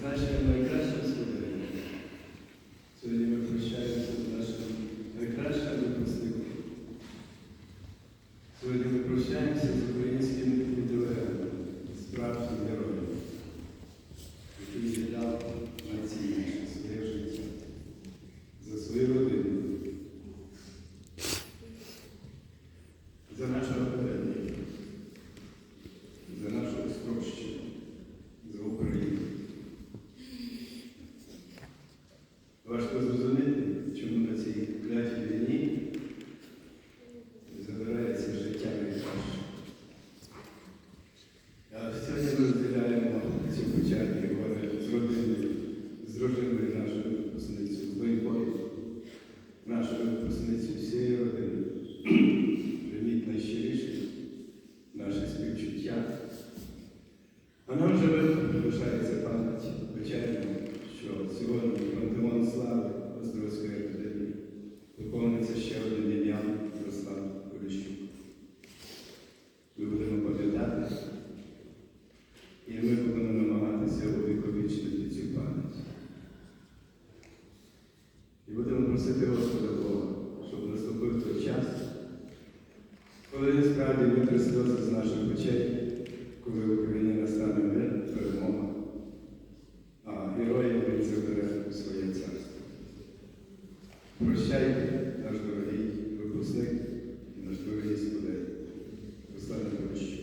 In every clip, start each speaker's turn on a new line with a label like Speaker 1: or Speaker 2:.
Speaker 1: Pleasure. зрозуміти, чому на цій клятій війні забирається життя найкраще. А сьогодні ми розділяємо ці початки гори з родиною, з дружиною нашою випускницю, з бойкою, нашою випускницю всієї родини. Приміть найщиріше. Коли витри сльози з наших очей, коли в Україні настане мир, перемога, а героїв він бере у своє царство. Прощайте, наш дорогий випускник і наш дорогий студент, Руслан Поліщук.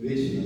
Speaker 1: Вічна